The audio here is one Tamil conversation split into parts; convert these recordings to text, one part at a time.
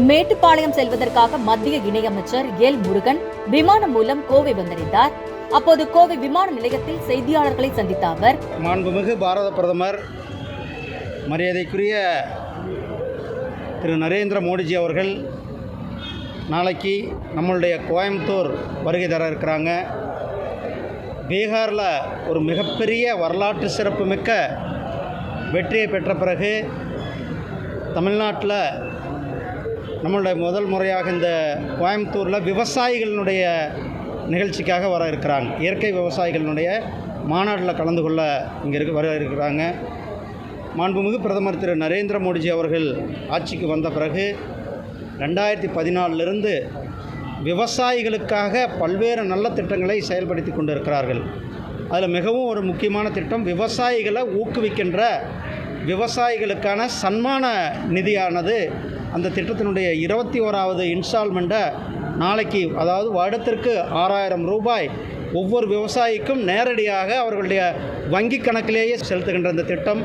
மேட்டுப்பாளையம் செல்வதற்காக மத்திய இணையமைச்சர் எல் முருகன் விமானம் மூலம் கோவை வந்தடைந்தார் அப்போது கோவை விமான நிலையத்தில் செய்தியாளர்களை சந்தித்த அவர் மாண்புமிகு பாரத பிரதமர் மரியாதைக்குரிய திரு நரேந்திர மோடிஜி அவர்கள் நாளைக்கு நம்மளுடைய கோயம்புத்தூர் வருகை தர இருக்கிறாங்க. பீகாரில் ஒரு மிகப்பெரிய வரலாற்று சிறப்புமிக்க வெற்றியை பெற்ற பிறகு தமிழ்நாட்டில் நம்மளுடைய முதல் முறையாக இந்த கோயம்புத்தூரில் விவசாயிகளினுடைய நிகழ்ச்சிக்காக வர இருக்கிறாங்க. இயற்கை விவசாயிகளினுடைய மாநாட்டில் கலந்து கொள்ள இங்கே இருக்க வர இருக்கிறாங்க. மாண்புமிகு பிரதமர் திரு நரேந்திர மோடிஜி அவர்கள் ஆட்சிக்கு வந்த பிறகு ரெண்டாயிரத்தி பதினாலிருந்து விவசாயிகளுக்காக பல்வேறு நல்ல திட்டங்களை செயல்படுத்தி கொண்டு இருக்கிறார்கள் அதில் மிகவும் ஒரு முக்கியமான திட்டம் விவசாயிகளை ஊக்குவிக்கின்ற விவசாயிகளுக்கான சன்மான நிதியானது அந்த திட்டத்தினுடைய இருபத்தி ஓராவது இன்ஸ்டால்மெண்ட்டை நாளைக்கு அதாவது வருடத்திற்கு ஆறாயிரம் ரூபாய் ஒவ்வொரு விவசாயிக்கும் நேரடியாக அவர்களுடைய வங்கி கணக்கிலேயே செலுத்துகின்ற இந்த திட்டம்.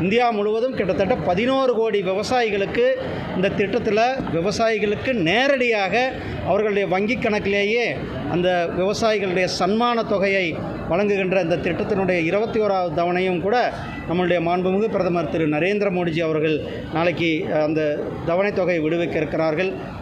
இந்தியா முழுவதும் கிட்டத்தட்ட பதினோரு கோடி விவசாயிகளுக்கு இந்த திட்டத்தில் விவசாயிகளுக்கு நேரடியாக அவர்களுடைய வங்கி கணக்கிலேயே அந்த விவசாயிகளுடைய சன்மான தொகையை வழங்குகின்ற இந்த திட்டத்தினுடைய இருபத்தி ஓராவது தவணையும் கூட நம்மளுடைய மாண்புமிகு பிரதமர் திரு நரேந்திர மோடிஜி அவர்கள் நாளைக்கு அந்த தவணைத் தொகையை விடுவிக்க இருக்கிறார்கள்.